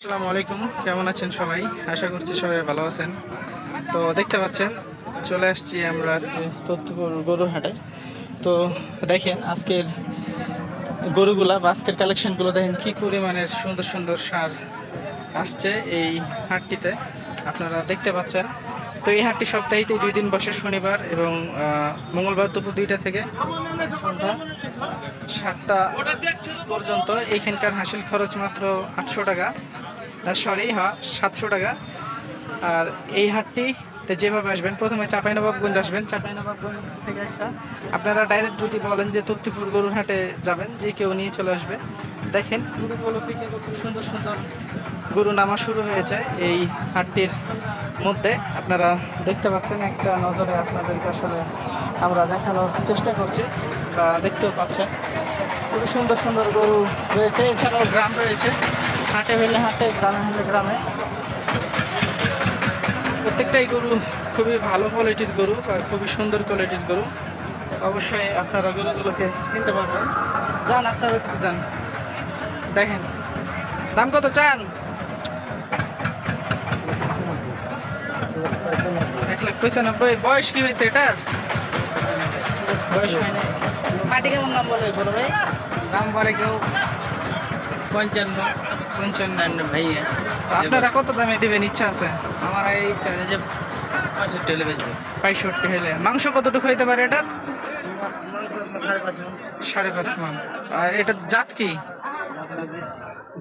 আসসালামু আলাইকুম। কেমন আছেন সবাই? আশা করছি সবাই ভালো আছেন। তো দেখতে পাচ্ছেন, চলে আসছি আমরা আজকে তথ্যপুর গরুর হাটে তো দেখেন, আজকের গরুগুলা বা আজকের কালেকশনগুলো দেখেন, কি পরিমাণের সুন্দর সুন্দর সার আসছে এই হাটটিতে। আপনারা দেখতে পাচ্ছেন। তো এই হাটটি সপ্তাহেতে দুই দিন বসে শনিবার এবং মঙ্গলবার দুপুর দুইটা থেকে সন্ধ্যা সাতটা পর্যন্ত। এইখানকার হাসিল খরচ মাত্র আটশো টাকা। সরি হ্যাঁ সাতশো টাকা। আর এই হাটটিতে যেভাবে আসবেন, প্রথমে চাঁপাইনবাবগঞ্জ আসবেন। চাপাই চাঁপাইনবাবগঞ্জ থেকে আসা। আপনারা ডাইরেক্ট যদি বলেন যে তত্তিপুর গরুর হাটে যাবেন, যে কেউ নিয়ে চলে আসবে। দেখেন গরুগুলোকে কিন্তু খুব সুন্দর সুন্দর গরু নামা শুরু হয়েছে এই হাটটির মধ্যে। আপনারা দেখতে পাচ্ছেন, একটা নজরে আপনাদেরকে আসলে আমরা দেখানোর চেষ্টা করছি বা দেখতেও পাচ্ছেন। খুবই সুন্দর সুন্দর গরু রয়েছে, এছাড়াও গ্রাম রয়েছে। হাটে হইলে হাটে, গ্রামে হলে গ্রামে। প্রত্যেকটাই গরু খুবই ভালো কোয়ালিটির গরু বা খুবই সুন্দর কোয়ালিটির গরু। অবশ্যই আপনারা গরুগুলোকে কিনতে পারবেন। যান, আপনারা একটু যান। দেখেন, দাম কত চান? এক লাখ পঁচানব্বই। বয়স কি হয়েছে এটার? বয়স হয়নি মাটি কেমন দাম বলে বলো ভাই? দাম পরে কেউ পঞ্চান্ন। পঞ্চান্ন ভাইয়া আপনারা কত দামে দিবেন? ইচ্ছা আছে? আমার এই ইচ্ছা আছে যে পঁয়ষট্টি হলে বেচবো। পঁয়ষট্টি হলে। মাংস কতটুকু হইতে পারে এটা সাড়ে পাঁচ মণ। সাড়ে পাঁচ মান। আর এটা জাত কি?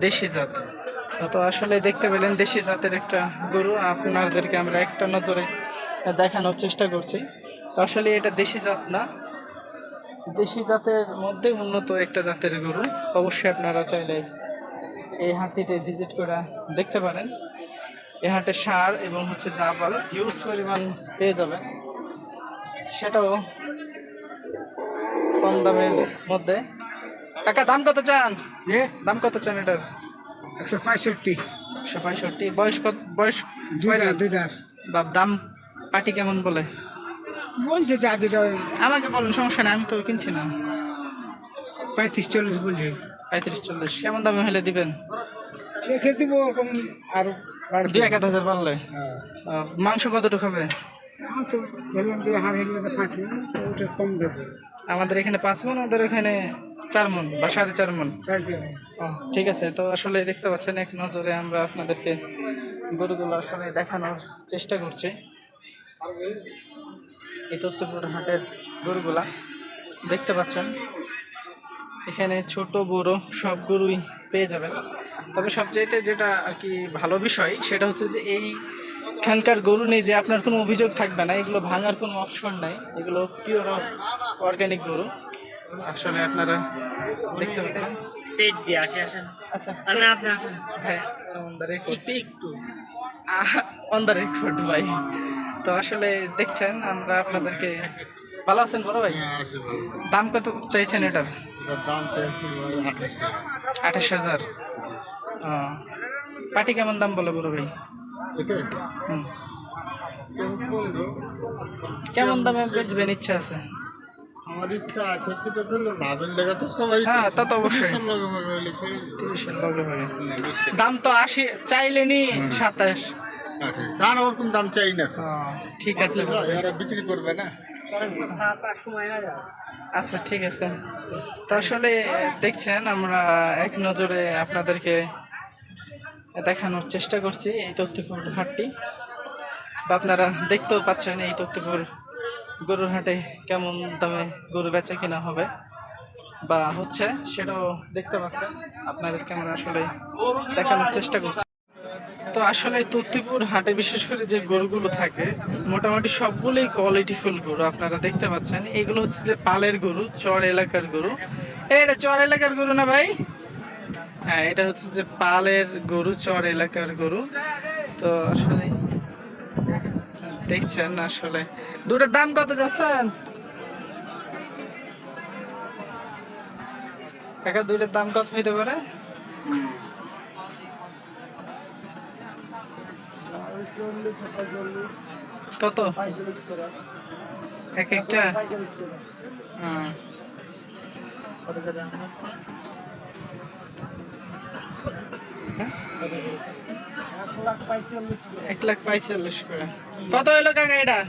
দেশি জাত। তো আসলে দেখতে পেলেন দেশি জাতের একটা গরু। আপনাদেরকে আমরা একটা নজরে দেখানোর চেষ্টা করছি। তো আসলে এটা দেশি জাত না। দেশি জাতের মধ্যে উন্নত একটা জাতের গরু। অবশ্যই আপনারা চাইলে এই হাটটিতে ভিজিট করে দেখতে পারেন। এই হাটে সার এবং হচ্ছে যা জাবাল হিউজ পরিমাণ পেয়ে যাবেন। সেটাও কম দামের মধ্যে। কাকা দাম কত চান? দাম কত চান এটার? একশো পঁয়ষট্টি। একশো পঁয়ষট্টি। বয়স কত বয়স দুই দাস বা দাম পাটি কেমন বলে? বলছে যা যেটা আমাকে বলুন সমস্যা নেই আমি তো কিনছি না। পঁয়ত্রিশ চল্লিশ বলছে। পঁয়ত্রিশ চল্লিশ। কেমন দামে হলে দিবেন? রেখে দিব ওরকম আরও। দুই এক হাজার পারলে হ্যাঁ। মাংস কতটুকু হবে? আমাদের এখানে পাঁচ মন ওদের ওখানে চার মন বা সাড়ে চার মন। ঠিক আছে। তো আসলে দেখতে পাচ্ছেন এক নজরে আমরা আপনাদেরকে গরুগুলো আসলে দেখানোর চেষ্টা করছি। এই তত্ত্বপুর হাটের গরুগুলা দেখতে পাচ্ছেন। এখানে ছোট বড় সব গরুই পেয়ে যাবেন। তবে সবচাইতে যেটা আর কি ভালো বিষয় সেটা হচ্ছে যে এইখানকার গরু নেই যে আপনার কোনো অভিযোগ থাকবে না এগুলো ভাঙার কোনো অপশন নাই। এগুলো পিওর অর্গানিক গরু। আসলে আপনারা দেখতে পাচ্ছেন। পেট দিয়ে আসে আসেন। আচ্ছা। আপনি আসেন। ভাই একটু একটু। অন দ্য রেকর্ড ভাই। তো আসলে দেখছেন আমরা আপনাদেরকে ভালো আছেন বড় ভাই? দাম কত চাইছেন এটার? দাম চাইছি আঠাশ হাজার। পাটি কেমন দাম বলে বড় ভাই। কেমন দামে বেচবেন? ইচ্ছা আছে? আমার ইচ্ছা আছে কিন্তু ধরলে লাভের লেগে তো সবাই হ্যাঁ, তা তো অবশ্যই। তিরিশের লগে ভাগে। দাম তো আশি চাইলেনি সাতাশ। আঠাশ। তার ওরকম দাম চাই না ঠিক আছে। এরা বিক্রি করবে না? আচ্ছা ঠিক আছে। তো আসলে দেখছেন, আমরা এক নজরে আপনাদেরকে দেখানোর চেষ্টা করছি এই তথ্যপুর হাটটি। বা আপনারা দেখতেও পাচ্ছেন এই তথ্যপুর গরুর হাটে কেমন দামে গরু বেচা কিনা হবে। বা হচ্ছে সেটাও দেখতে পাচ্ছেন। আপনাদেরকে আমরা আসলে দেখানোর চেষ্টা করছি। তো আসলে তত্তিপুর হাটে বিশেষ করে যে গরুগুলো থাকে, মোটামুটি সবগুলোই কোয়ালিটিফুল গরু, আপনারা দেখতে পাচ্ছেন। এগুলো হচ্ছে যে পালের গরু, চর এলাকার গরু। এটা চর এলাকার গরু না ভাই? হ্যাঁ এটা হচ্ছে যে পালের গরু, চর এলাকার গরু। তো আসলে দেখছেন আসলে। দুটোর দাম কত যাচ্ছেন? কাকা দাম কত হইতে পারে? কত? এক একটা। হ্যাঁ? এক লাখ পঁয়তাল্লিশ করে। কত হইল কাকা এটা?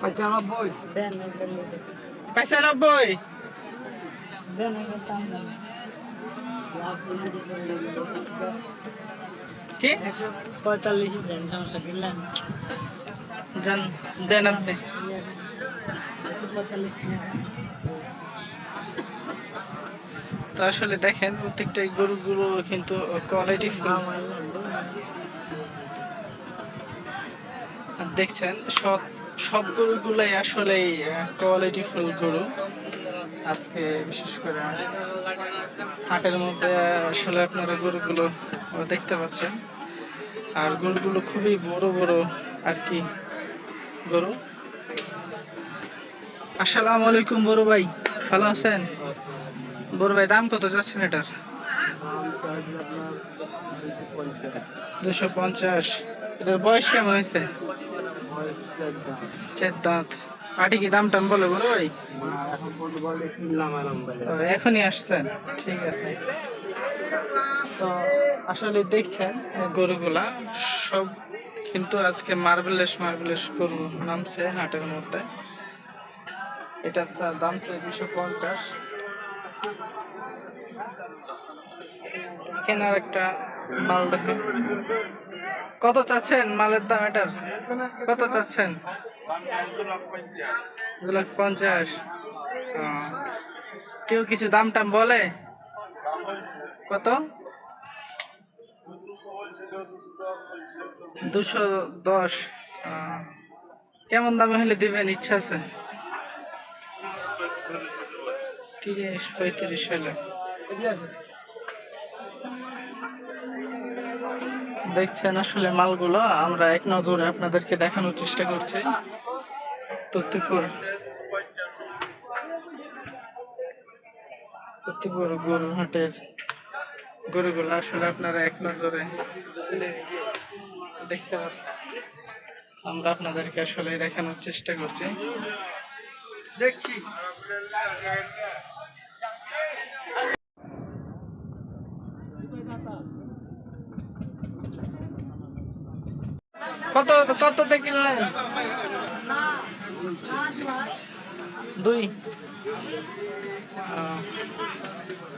পঁচানব্বই। দেন পঁচানব্বই? দেন কি? পঁয়তাল্লিশ সমস্যা জান দেন আপনি। তো আসলে দেখেন প্রত্যেকটা গরুগুলো কিন্তু কোয়ালিটি দেখছেন সব সব গরুগুলাই আসলে কোয়ালিটি ফুল গরু। আজকে বিশেষ করে হাটের মধ্যে আসলে আপনারা গরুগুলো দেখতে পাচ্ছেন। আর গরুগুলো খুবই বড় বড় আর কি গরু। আসসালামু আলাইকুম বড় ভাই ভালো আছেন? বড় ভাই দাম কত যাচ্ছেন এটার? দুশো পঞ্চাশ। এটার বয়স কেমন হয়েছে? চার দাঁত। পাটি কি দাম টাম বলে বড় ভাই? এখনই আসছেন। ঠিক আছে। তো আসলে দেখছেন গরুগুলা সব কিন্তু আজকে মার্বেলেস মার্বেলেস গরু নামছে হাটের মধ্যে। এটা দাম চাই দুশো পঞ্চাশ। কেনার একটা মাল দেখেন। কত চাচ্ছেন মালের দাম এটার? কত চাচ্ছেন? দু লাখ পঞ্চাশ। কেউ কিছু দাম টাম বলে? কত? দুশো দশ। কেমন দামে হলে দিবেন? ইচ্ছা আছে? তিরিশ পঁয়ত্রিশ হলে। দেখছেন আসলে মালগুলো? আমরা এক নজরে আপনাদেরকে দেখানোর চেষ্টা করছি। তত্তিপুর। তত্তিপুর গরুর হাটের গরুগুলো আসলে আপনারা এক নজরে দেখতে পাচ্ছেন আমরা আপনাদেরকে আসলে দেখানোর চেষ্টা করছি। দেখছি। কত কত কিনলেন? দুই।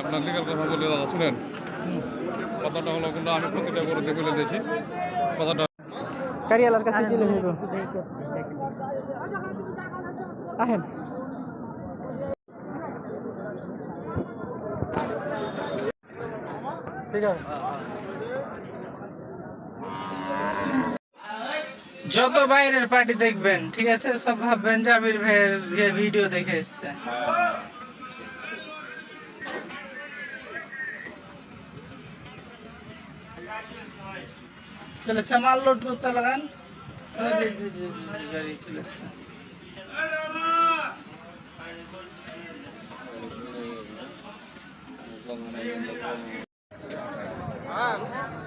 আপনার লিগাল কথা বলে দাদা শুনেন। কথাটা হলো কিন্তু আমি প্রতিটা গরুতে বলে দিয়েছি। কথাটা কারিয়ালার কাছে দিলে আহেন ঠিক আছে। যত বাইরের পার্টি দেখবেন ঠিক আছে? সব ভাববেন জাবির ভাইয়ের ভিডিও দেখে এসছে। তাহলে সামাল লোড করতে লাগান। হ্যাঁ, গাড়ি চলে আসছে। হ্যাঁ।